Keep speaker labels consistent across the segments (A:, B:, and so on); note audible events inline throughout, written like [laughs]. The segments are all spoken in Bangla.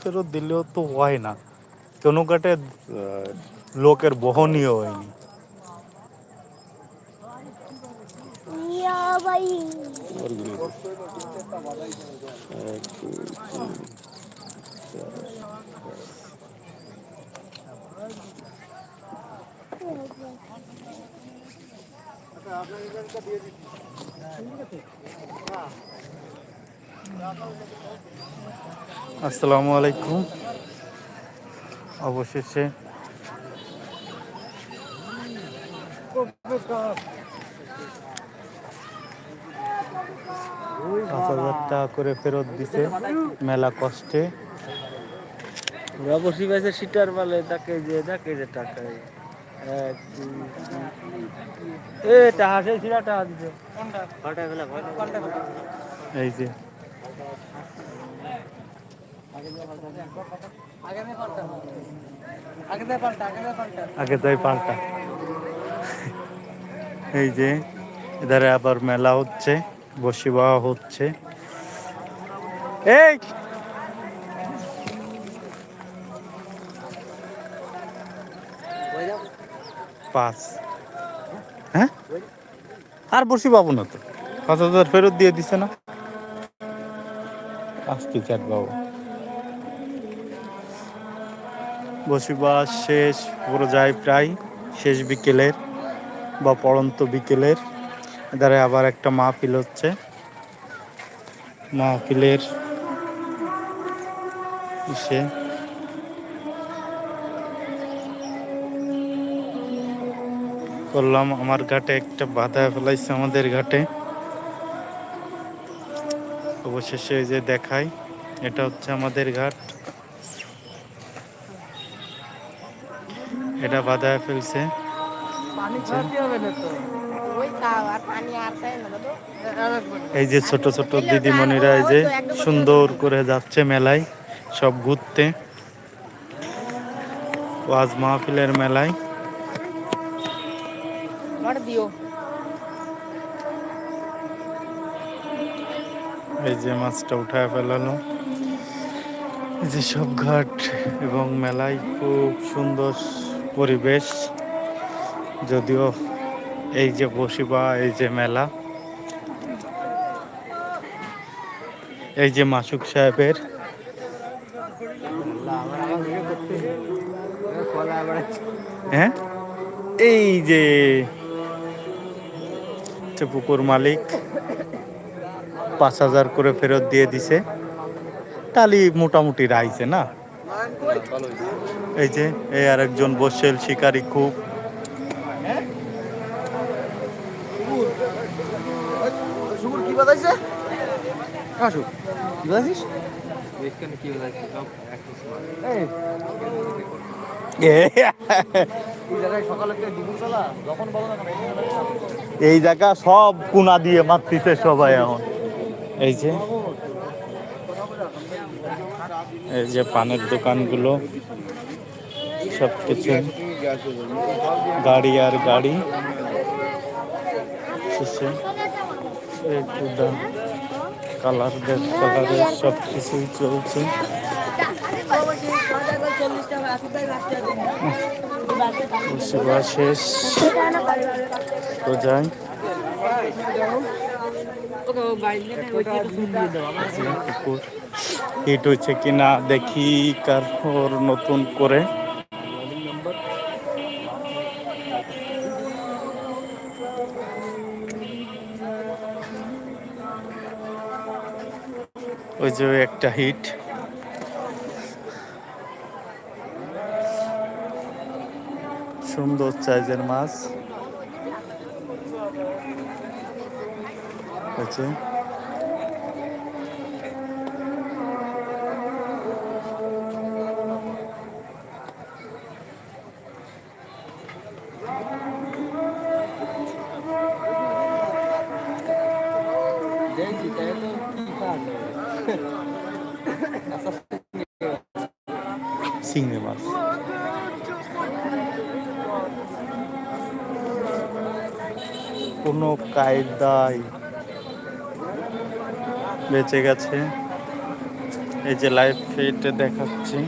A: ফেরত দিলেও তো হয় না। কোনো কাটে লোকের বহনীয় হয়নি।
B: ইয়া ভাই।
A: আসসালামু আলাইকুম। অবশেষে পাঁচ হাজার টাকা করে ফেরত দিছে মেলা কষ্টে।
C: বসি পাইছে সিটার মালে তাকে যে তাকে যে টাকা এক দুই তিন। এ টাহা সেই সিরা টাহা দিছে কোনটা বেলা কোনটা
A: এই যে
C: আগে
A: যাই পাল্টা। এই যে, এধারে আবার মেলা হচ্ছে বসিবা হচ্ছে। এই! পাঁচ হ্যাঁ? আর বসি পাবো না তো। পাঁচ হাজার ফেরত দিয়ে দিছে না। আজকে চার বাবু। বসিবাস শেষ, পুরো যায় প্রায়, শেষ বিকেলের বা পড়ন্ত বিকেলের। এধারে আবার একটা মাহফিল হচ্ছে। মাহফিলের সে করলাম, আমার ঘাটে একটা বাধা ফেলাইছে আমাদের ঘাটে। অবশেষে যে দেখাই, এটা হচ্ছে আমাদের ঘাট এটা বাধা ফেলছে
C: পানি খাওয়াতে হবে না তো
B: ওই খাও আর পানি আর চাই না দাদু
A: এই যে ছোট ছোট দিদিমণিরা এই যে সুন্দর করে যাচ্ছে মেলায়, সব ঘুরতে। ওয়াজ মাহফিলের মেলায়। এই যে মাছটা উঠায় ফেলালো। এই যে সব ঘাট এবং মেলায় খুব সুন্দর পরিবেশ, যদিও এই যে বসি বা এই যে মেলা, এই যে মাসুক সাহেবের হ্যাঁ? এই যে পুকুর মালিক পাঁচ হাজার করে ফেরত দিয়ে দিছে, তালি মোটামুটি রাইছে না? এই যে এই আর একজন বসেল শিকারী খুব।
C: চালা। এই
A: জায়গা সব কুনা দিয়ে মারতিছে সবাই এখন। এই যে এই যে পানের দোকানগুলো। সব কিছু। গাড়ি আর গাড়ি। কালার বেশ কালারের সব কিছুই চলছে। সেবা শেষ। পুকুর হিট হয়েছে কিনা, দেখি কার নতুন করে। ওই যে একটা হিট। সুন্দর সাইজের মাছ। আছে
C: কি কাজ
A: চিংড়ি কোনো কায়দায় বেঁচে গেছে। এই যে লাইভ ফিটে দেখাচ্ছি।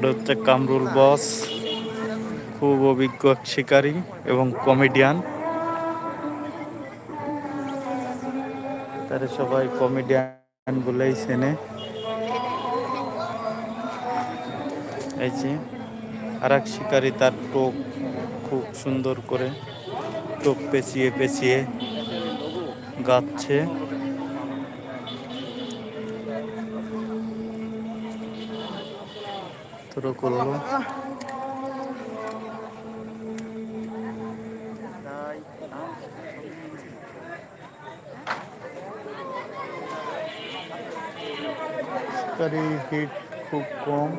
A: এটা হচ্ছে কামরুল বস, খুব অভিজ্ঞ শিকারী এবং কমেডিয়ান তারা সবাই কমেডিয়ান বলেই চেনে। এই যে আর এক শিকারী তার টোপ খুব সুন্দর করে, টোপ পেঁচিয়ে পেঁচিয়ে গাচ্ছে। শুরু করল। হিট খুব কম।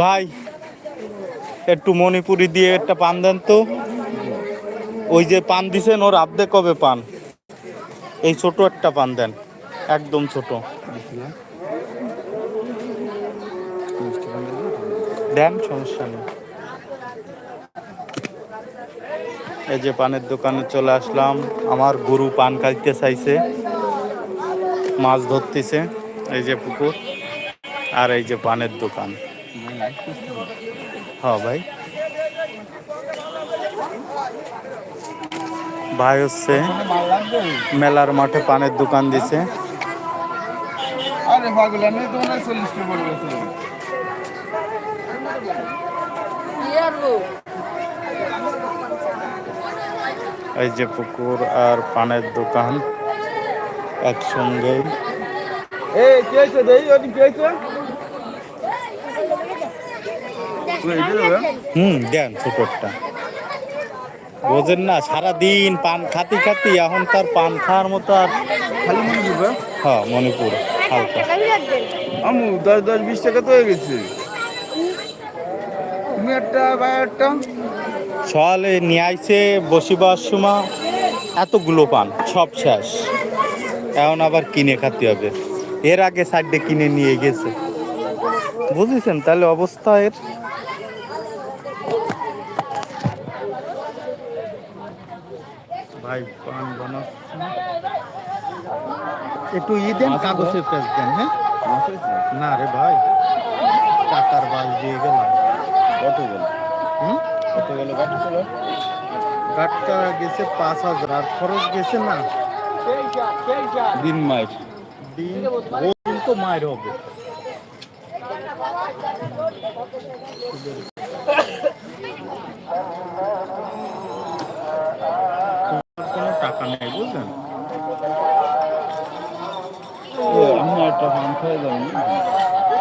A: ভাই, একটু মণিপুরি দিয়ে একটা পান দেন তো। ওই যে পান দিছেন, ওর আর্ধে কবে পান। এই ছোট একটা পান দেন, একদম ছোট। দেন, সমস্যা নেই। এই যে পানের দোকানে চলে আসলাম। আমার গরু পান খাইতে চাইছে, মাছ ধরতেছে, এই যে পুকুর, আর এই যে পানের দোকান। হ্যাঁ ভাই। ভাই হচ্ছে মেলার মাঠে পানের দোকান দিছে।
C: আরে টাকা
A: এই যে পুকুর আর পানের দোকান একসঙ্গে। হুম দেন ছোটটা বোঝেন না সারাদিন পান খাতি খাতি এখন তার পান খাওয়ার মতো আর
C: খালি মনে
A: হ্যাঁ? মণিপুর হালকা।
C: আমু দশ দশ বিশ টাকা তো হয়ে গেছে তুমি একটা ভাই একটা
A: সকালে নিয়ে আইছে বসিবার সময়। এতগুলো পান সব শেষ। এখন আবার কিনে খাতে হবে। এর আগে সাইডে কিনে নিয়ে গেছে। বুঝেছেন তাহলে অবস্থা এর? ভাই পান বানাচ্ছে। একটু ই দেন কাগজের পেজ দেন হ্যাঁ? না রে ভাই টাকার বাস দিয়ে গেলাম।
C: কত গেল
A: হুম
C: কত গেল গাড়ি
A: গেছে পাঁচ হাজার আর খরচ গেছে না?
C: দিন মাইট
A: দিন দিন তো মায়ের হবে। কোনো টাকা নেই বুঝলেন?
C: আমি একটা পান খেয়ে যাব।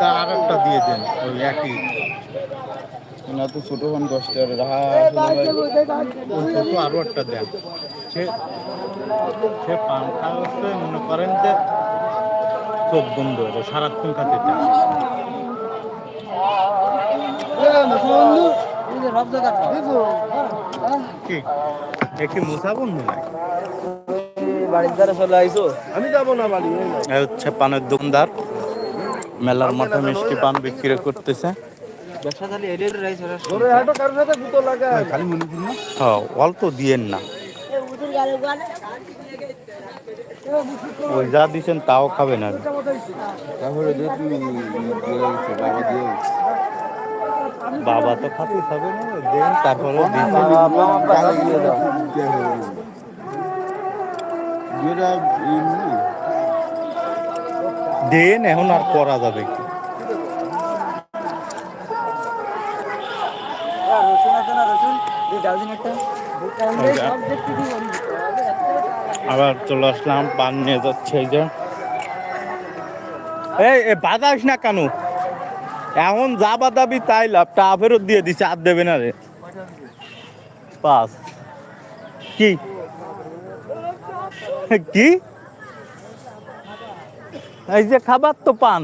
A: তা আর একটা দিয়ে দেন ওই একই।
C: না তো ছোট
A: আরও একটা দেন। সে সে পান খাওয়াচ্ছে মনে করেন যে চোখ বন্ধ হবে সারাক্ষণ খাতে। একটি মুসা বন্ধু নাই?
C: বাড়ির দ্বারা চলে আইসো আমি যাব না বাড়ি
A: হচ্ছে পানের দোকানদার। মেলার মাঠে মিষ্টি পান বিক্রি করতেছে। অল্প দিয়েন না ওই যা দিছেন তাও খাবে না
C: বাবা
A: তো খাতে খাবে না দেন তারপরে দেন এখন আর করা যাবে কি
C: রসুন আছে না রসুন এই ডাউজিন একটা
A: আচ্ছা। আবার চলে আসলাম পান নিয়ে যাচ্ছে এই যে। এই বাদাস না কেন? এখন যা বাদাবি তাই লাভ টা ফেরত দিয়ে দিছে, আর দেবে না রে। পাঁচ কি? কি? এই যে খাবার তো পান।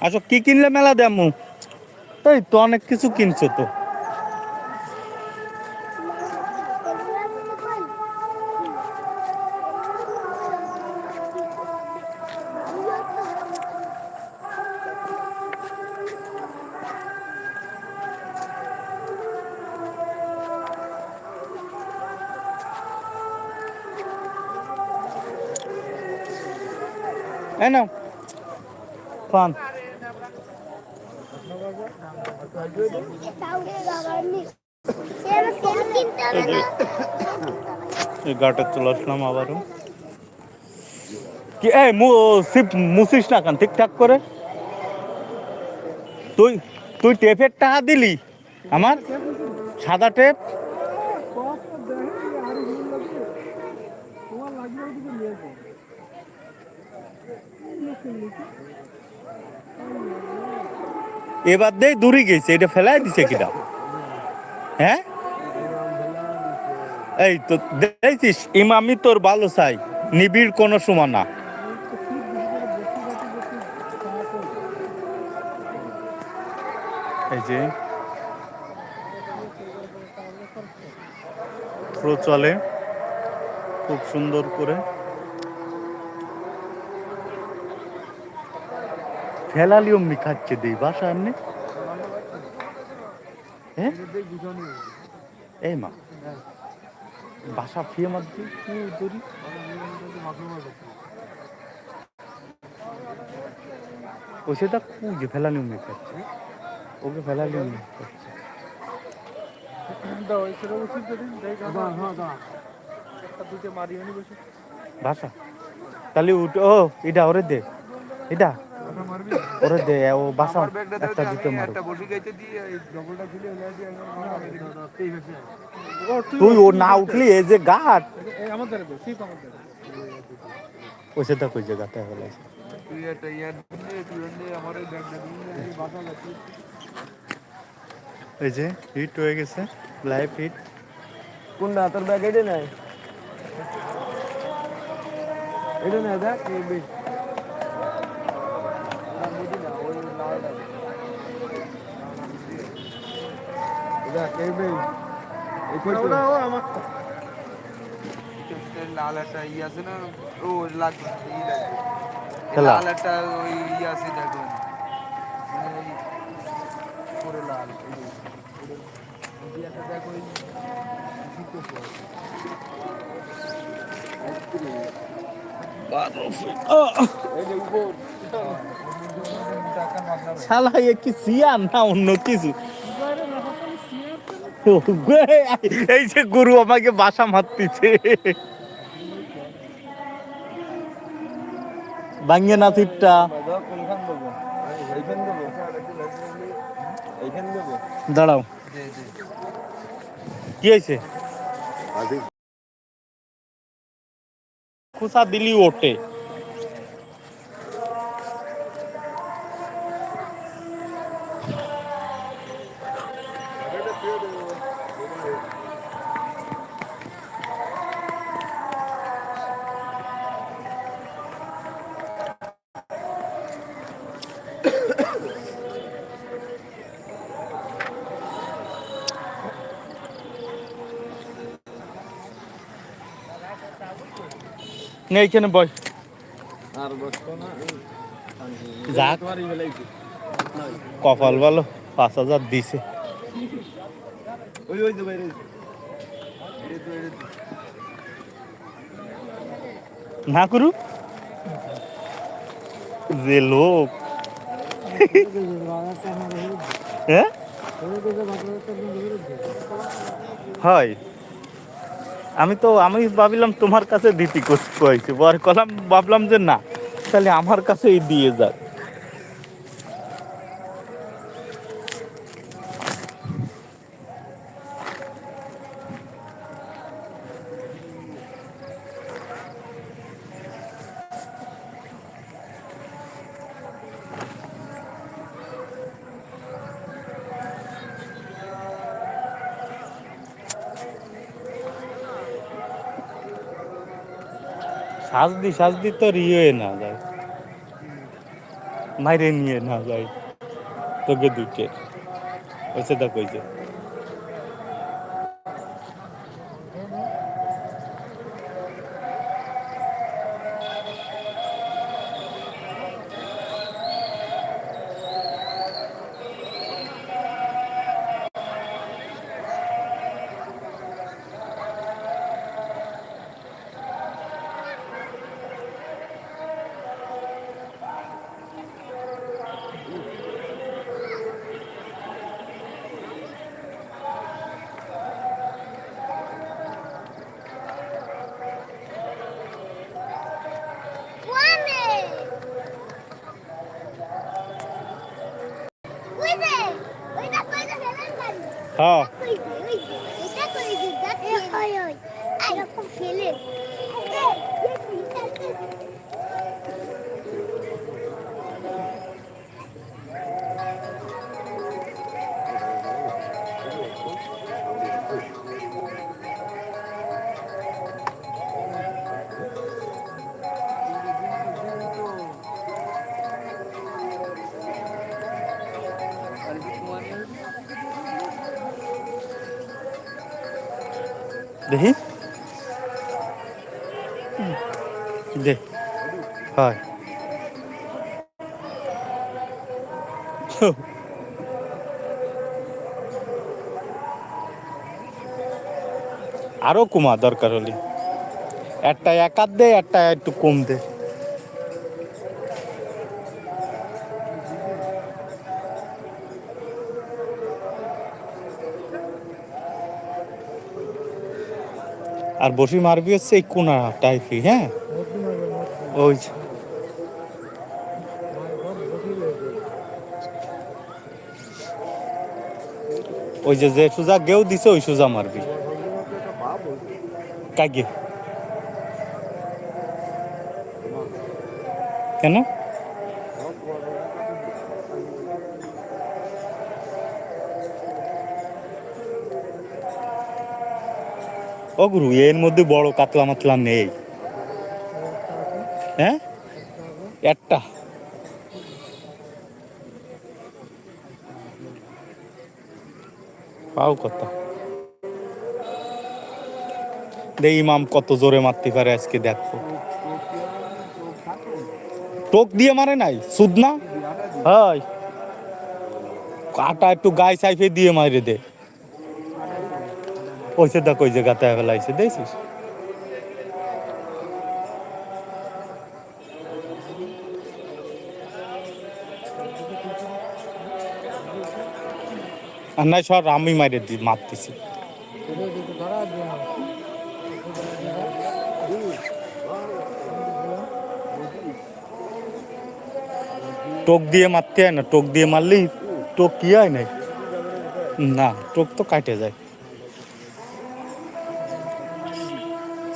A: আচ্ছা কি কিনলে মেলা দেমু এই তো অনেক কিছু কিনছো তো। নাও। পান এই চলে আসলাম আবারও। কি, এই মু সিপ না কেন? ঠিকঠাক করে? তুই তুই টেপের টাকা দিলি? আমার? সাদা টেপ এবার দেই দূরে গেছে, এটা ফেলাই দিছে কিটা হ্যাঁ? এই তো দেখছিস ইমামি তোর ভালো চাই, নিবিড় কোনো সময় না। এই যে, থ্রো চলে, খুব সুন্দর করে। ফেলালি অমনি খাচ্ছে দেই বাসা এমনি? হ্যাঁ এই মা। বাসা ফিয়ে মধ্যে কি দড়ি ও সেটা কুজে ফেলালি অমনি খাচ্ছে ওকে ফেলালি অমনি খাচ্ছে বাসা। তাহলে উঠ ও এটা ওরে দে। এটা। ওরে দে ও বাসা একটা দুটো মারো। তুই ও না উঠলি এই যে গাট। ওই সেটা কই যে গাতে হলে এই যে হিট হয়ে গেছে লাইভ হিট
C: কোনটা তোর ব্যাগ এটা নাই? এটা নাই দেখ এই বেশ
D: লাল একটা ই আছে না ও লাগবে ওই ই আছে দেখুন পুরো দেখো পরে। এই যে উপর টাকা মাগনা
A: শালা এ কি সিয়ান না অন্য কিছু? এই যে গুরু আমাকে বাসা মারতেছে। বাঙ্গে না সিটটা দাঁড়াও। কি হয়েছে? খুসা দিলি ওটে নে এইখানে বয়।
C: আর বসতো না
A: যাক। কপাল ভালো পাঁচ হাজার দিছে।
C: ওই ওই তো
A: না করু যে লোক। হ্যাঁ? হয়। আমি তো, আমি ভাবিলাম তোমার কাছে দিতি কইছে পরে কলাম ভাবলাম যে না, তাহলে আমার কাছেই দিয়ে যাক। সাজদি সাজদি তো রিয়ে না যায়। মাইরে নিয়ে না যায়। তোকে দুটে ওই যে হ্যাঁ দেখি। দে হয়। আরও কমা দরকার হলে। একটা একাত দে একটা একটু কম দে। আর বসি মারবি হচ্ছে এই কোনা টাইপি হ্যাঁ? ওই। ওই যে যে সুজা গেও দিছে, ওই সুজা মারবি। কাগে কেন? ও গুরু এর মধ্যে বড় কাতলা মাতলা নেই। হ্যাঁ? একটা। পাও কত দেই ইমাম কত জোরে মারতে পারে আজকে দেখো। টোক দিয়ে মারে নাই? সুদ না? হয় কাটা একটু গায়ে সাইফে দিয়ে মারে দে। ওইসে দেখ ওই যে গাতায় ফেলাইছে, দেখছিস? আর নাই, সব আমি মারে দি, মারতেছি। টোক দিয়ে মারতে হয় না, টোক দিয়ে মারলেই টোক কি হয় নাই? না, টোক তো কাটে যায়।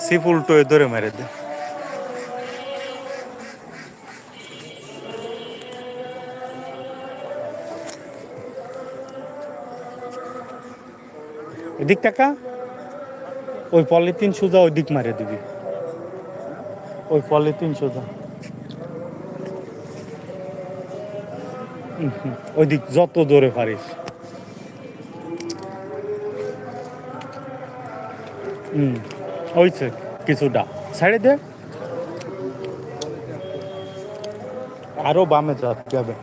A: সিপ উল্টো এ ধরে মেরে দে। এদিক টাকা, ওই পলিথিন সোজা ওই দিক মারে দিবি। ওই পলিথিন সোজা। ওই দিক যত জোরে পারিস। হুম ওইছে কিছুটা। ছাড়ে দে। আরও বামে যাতে হবে।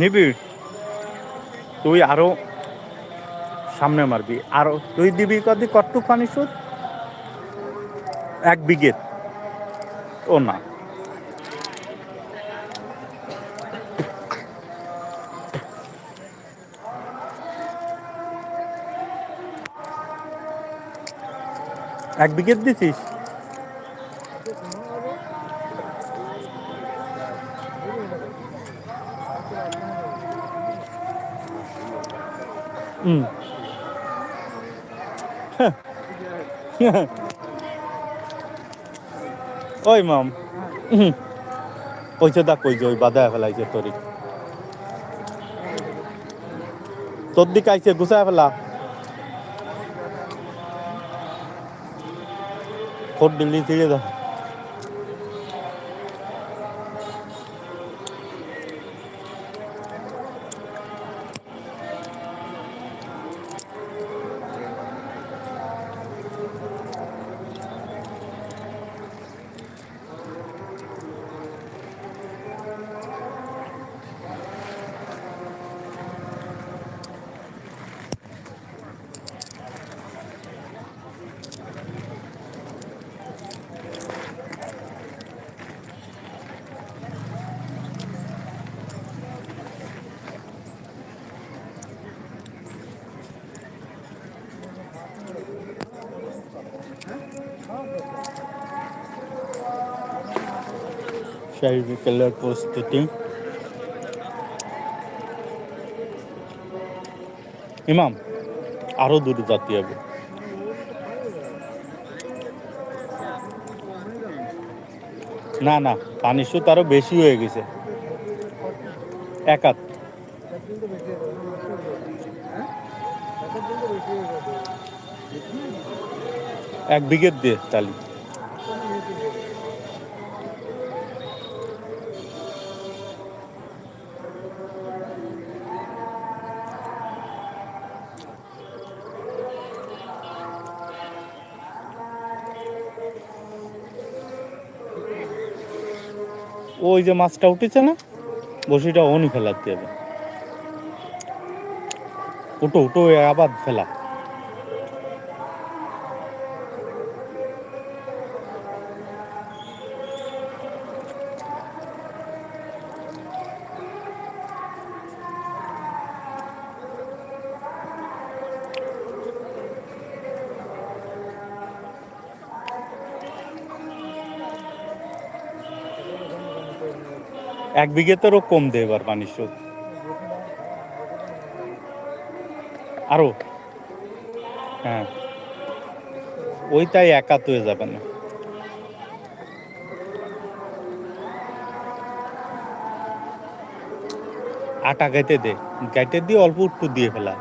A: নিবি? তুই আরও সামনে মারবি। আরও তুই দিবি কদি কট্টু পানি সুদ? এক বিঘে। ও না। এক বিঘে দিছিস? হুম ওই মাম। ওই যে দেখ ওই যে ওই বাধা ফেলাইছে তোরই তোর দিকে আইছে গুছায় ফেলা ফোর দিল্লি ছিঁড়ে দাও সেই বিকেলের প্রস্তুতি ইমাম আরও দূর জাতি হবে। না না, পানি সুত আরও বেশি হয়ে গেছে। এক হাত এক বিঘে দিয়ে চালি ওই যে মাছটা উঠেছে না বসিটা অনি ফেলাতে হবে। উঠো উঠো আবার ফেলা। এক বিঘেতেরও কম দেয় এবার পানির স্রোত। আরও? হ্যাঁ। ওইটাই একা হয়ে যাবে না। আটা গাইতে দে। গাইতে দিয়ে অল্প একটু দিয়ে ফেলা।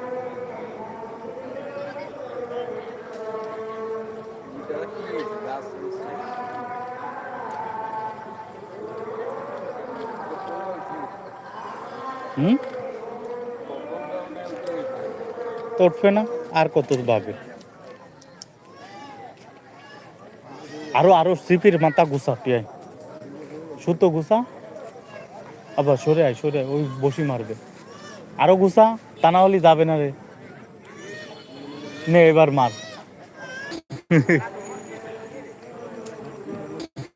A: হুম? তো উঠবে না? আর কত ভাবে? আরও আরও সিপির মাথা গুছা আয়। সুতো গুছা। আবার সরে আয় সরে আয়, ওই বসি মারবে। আরও গুছা তা না হলে যাবে না রে। নে এবার মার।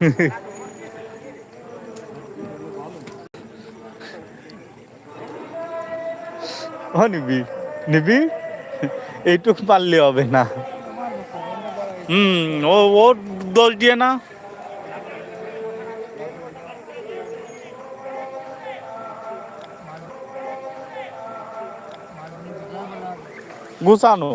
A: [laughs] ও নিবি। নিবি? এইটুকু পারলে হবে না। হুম ও ও দোষ দিয়ে না। গুছানো।